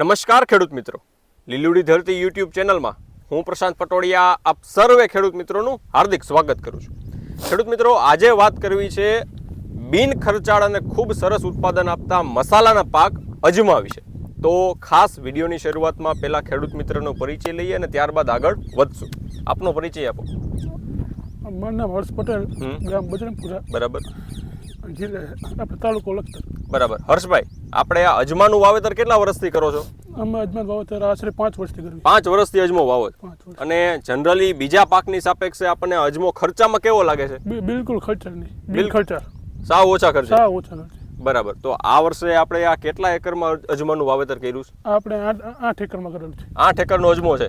નમસ્કાર ખેડૂત મિત્રો. લીલુડી ધરતી યુટ્યુબ ચેનલમાં હું પ્રશાંત પટોડિયા આપ સર્વે ખેડૂત મિત્રોનું હાર્દિક સ્વાગત કરું છું. ખેડૂત મિત્રો આજે વાત કરવી છે બિન ખર્ચાળ અને ખૂબ સરસ ઉત્પાદન આપતા મસાલાના પાક અજમા વિશે. તો ખાસ વિડીયોની શરૂઆતમાં પહેલાં ખેડૂત મિત્રનો પરિચય લઈએ અને ત્યારબાદ આગળ વધશું. આપનો પરિચય આપો. મારું નામ હર્ષ પટેલ. ગામ બજરંગપુરા. બરાબર. જિલ્લા આપણે તાલુકો લખતર. બરાબર. હર્ષભાઈ આપણે આ અજમાનું વાવેતર કેટલા વર્ષથી કરો છો? અમે અજમાન વાવેતર આશરે પાંચ વર્ષથી કરવી પાંચ વર્ષથી અજમો વાવો અને જનરલી બીજા પાકની સાપેક્ષે આપણને અજમો ખર્ચામાં કેવો લાગે છે? બિલકુલ ખર્ચા નહીં. બિલ ખર્ચા સાવ ઓછા ખર્ચા. સાવ ઓછા ખર્ચા. બરાબર. તો આ વર્ષે આપણે આ કેટલા એકરમાં અજમાનું વાવેતર કર્યું છે? આપણે આઠ એકરમાં કરેલું છે. આઠ એકરનો અજમો છે?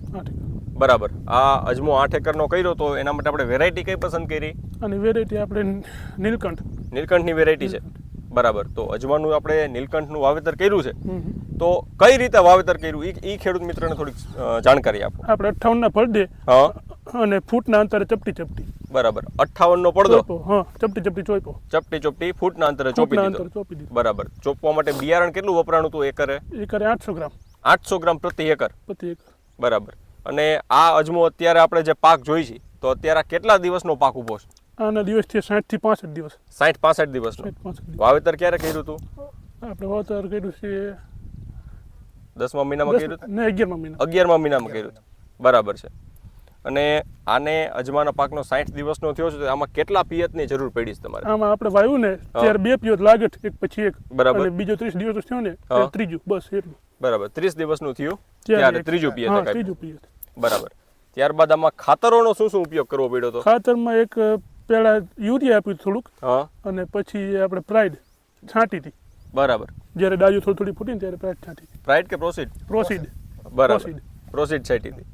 બરાબર. આ અજમો આઠ એકરનો કર્યો તો એના માટે આપણે વેરાયટી કઈ પસંદ કરી? અને વેરાયટી આપણે નીલકંઠ. નીલકંઠની વેરાયટી છે. બરાબર. તો અજમાનું આપણે નીલકંઠનું વાવેતર કર્યું છે. તો કઈ રીતે વાવેતર કર્યું? એ ખેડૂત મિત્રને થોડીક જાણકારી આપો. આપણે અઠ્ઠાવનના પડદે હા. અને ફૂટના અંતરે ચપટી ચપટી. બરાબર. અઠ્ઠાવનનો પડદો ચોઈપો હા ચપટી ચપટી ચોપો. ચપટી ચોપટી ફૂટના અંતરે ચોપી દીધો. બરાબર. ચોપવા માટે બિયારણ કેટલું વપરાણું હતું એકરે? એ કરે આઠસો ગ્રામ. આઠસો ગ્રામ પ્રતિ એકર. પ્રતિ એકર. બરાબર. અને આ અજમો અત્યારે આપણે જે પાક જોઈ છે તો અત્યારે કેટલા દિવસનો પાક ઊભો છે? આના દિવસ છે સાઠથી પાંસઠ દિવસ. સાઠ પાસઠ દિવસનો વાવેતર ક્યારે કર્યું હતું આપણે વાવેતર કર્યું છે દસમા મહિનામાં કર્યું હતું ને અગિયારમાં મહિના અગિયારમા મહિનામાં કર્યું હતું બરાબર છે. અને આને અજમાના પાકનો સાઠ દિવસનો થયો છે તો આમાં કેટલા પિયતની જરૂર પડી છે તમારે? આમાં આપણે વાવ્યું ને ત્યારે બે પિયત લાગત એક પછી એક. બરાબર. અને બીજો ત્રીસ દિવસ થયો ને. ત્રીજું બસ એટલું. બરાબર. ત્રીસ દિવસનું થયું ત્યારે ત્રીજું પિયત ત્રીજું પિયત. બરાબર. ત્યારબાદ આમાં ખાતરોનો શું શું ઉપયોગ કરવો પડ્યો હતો ખાતરમાં એક પહેલા યુરિયા આપ્યું થોડુંક હા. અને પછી આપણે પ્રાઇડ છાંટી હતી. બરાબર. જ્યારે ડાળીઓ થોડી થોડી ફૂટી ને ત્યારે પ્રાઇડ છાંટી પ્રાઇડ કે પ્રોસીડ પ્રોસીડ બરાબર. પ્રોસીડ છાંટી હતી.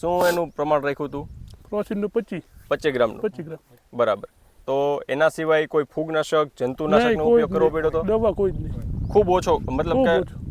શું એનું પ્રમાણ રાખ્યું હતું? પ્રોસીડનું પચીસ પચીસ ગ્રામનું. પચીસ ગ્રામ. બરાબર. તો એના સિવાય કોઈ ફૂગનાશક જંતુનાશકનો ઉપયોગ કરવો પડ્યો હતો? દવા કોઈ જ નહીં. ખૂબ ઓછો મતલબ કે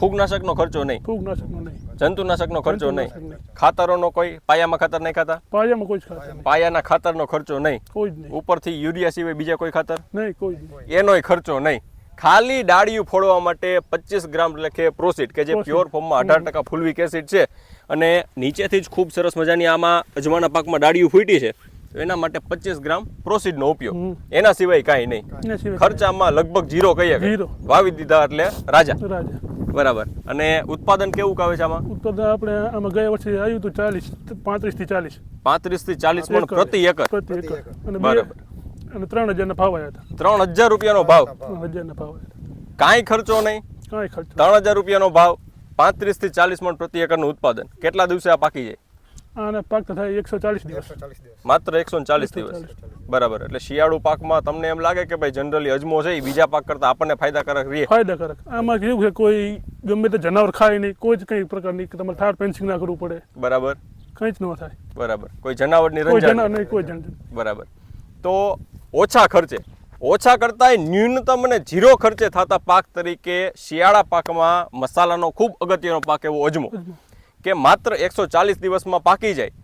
ફૂગનાશકનો ખર્ચો નહીં. ફૂગનાશકનો નહીં. જંતુનાશકનો ખર્ચો નહીં. ખાતરોનો કોઈ પાયામાં ખાતર નહીં ખાતા? પાયામાં કોઈ ખાતર પાયાના ખાતરનો ખર્ચો નહીં. કોઈ જ નહીં. ઉપરથી યુરિયા સિવાય બીજા કોઈ ખાતર? નહીં કોઈ એનોય ખર્ચો નહીં. ખાલી ડાળિયું ફોડવા માટે પચીસ ગ્રામ લખે પ્રોસીડ કે જે. પ્યોર ફોર્મમાં અઢાર ટકા ફૂલવિક એસિડ છે. અને નીચેથી જ ખૂબ સરસ મજાની આમાં અજમાના પાકમાં ડાળિયું ફૂટી છે. તો એના માટે પચીસ ગ્રામ પ્રોસીડનો ઉપયોગ. એના સિવાય કાંઈ નહીં. ખર્ચામાં લગભગ જીરો કહીએ વાવી દીધા એટલે રાજા. રાજા. બરાબર. અને ઉત્પાદન કેવું આવે છે આમાં? ઉત્પાદન આપણે આમાં ગયા વર્ષે આવ્યું હતું ચાલીસ પાંત્રીસથી ચાલીસ. પાંત્રીસથી ચાલીસ પણ. પ્રતિ એકર. પ્રતિ એકર. અને બરાબર. અને ત્રણ હજારના ભાવ આવ્યા હતા. ત્રણ હજાર રૂપિયાનો ભાવ. ત્રણ હજારના ભાવ. આવ્યા કાંઈ ખર્ચો નહીં. કાંઈ ખર્ચો ત્રણ હજાર રૂપિયાનો ભાવ પાંત્રીસથી ચાલીસ મણ પ્રતિ એકરનું ઉત્પાદન. કેટલા દિવસે આ પાકી જાય? આને પાક થાય એકસો ચાલીસ દિવસ. માત્ર એકસો ચાલીસ દિવસ. બરાબર. એટલે શિયાળુ પાકમાં તમને એમ લાગે કે ભાઈ જનરલી અજમો છે એ બીજા પાક કરતા આપણને ફાયદાકારક રહે? ફાયદાકારક. આમાં કેવું છે કોઈ ગમે તે જનાવર ખાય નહીં કોઈ જ કઈ પ્રકારની કે તમારે થાર પેન્સિંગ ના કરવું પડે. બરાબર. કંઈ જ ન થાય. બરાબર. કોઈ જનાવરની કોઈ જનાવર નહીં કોઈ જન બરાબર. તો ઓછા ખર્ચે. ઓછા કરતાંય ન્યૂનતમ અને ઝીરો ખર્ચે થતા પાક તરીકે શિયાળા પાકમાં મસાલાનો ખૂબ અગત્યનો પાક એવો અજમો. કે માત્ર એકસો ચાલીસ દિવસમાં પાકી જાય.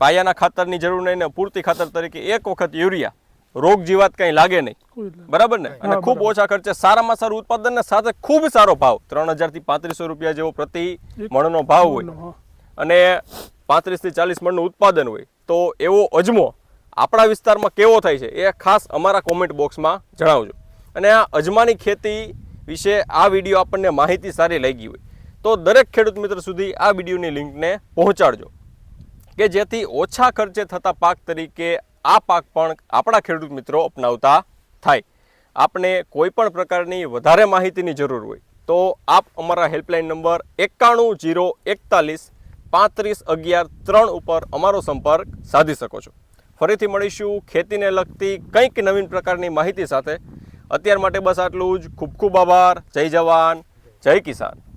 પાયાના ખાતરની જરૂર નહીં ને પૂરતી ખાતર તરીકે એક વખત યુરિયા રોગ જીવાત કંઈ લાગે નહીં. બરાબર ને? અને ખૂબ ઓછા ખર્ચે સારામાં સારું ઉત્પાદન ને સાથે ખૂબ સારો ભાવ ત્રણ હજારથી પાંત્રીસો રૂપિયા જેવો પ્રતિ મણનો ભાવ હોય. અને પાંત્રીસથી ચાલીસ મણનું ઉત્પાદન હોય તો એવો અજમો આપણા વિસ્તારમાં કેવો થાય છે એ ખાસ અમારા કોમેન્ટ બોક્સમાં જણાવજો. અને આ અજમાની ખેતી વિશે આ વીડિયો આપણને માહિતી સારી લાગી હોય. તો દરેક ખેડૂત મિત્ર સુધી આ વિડીયોની લિંકને પહોંચાડજો. કે જેથી ઓછા ખર્ચે થતા પાક તરીકે આ પાક પણ આપણા ખેડૂત મિત્રો અપનાવતા થાય. આપને કોઈ પણ પ્રકારની વધારે માહિતીની જરૂર હોય તો આપ અમારા હેલ્પલાઇન નંબર એકાણું જીરો એકતાલીસ પાંત્રીસ અગિયાર ત્રણ ઉપર અમારો સંપર્ક સાધી શકો છો. ફરીથી મળીશું ખેતીને લગતી કંઈક નવીન પ્રકારની માહિતી સાથે. અત્યાર માટે બસ આટલું જ. ખૂબ ખૂબ આભાર. જય જવાન. જય કિસાન.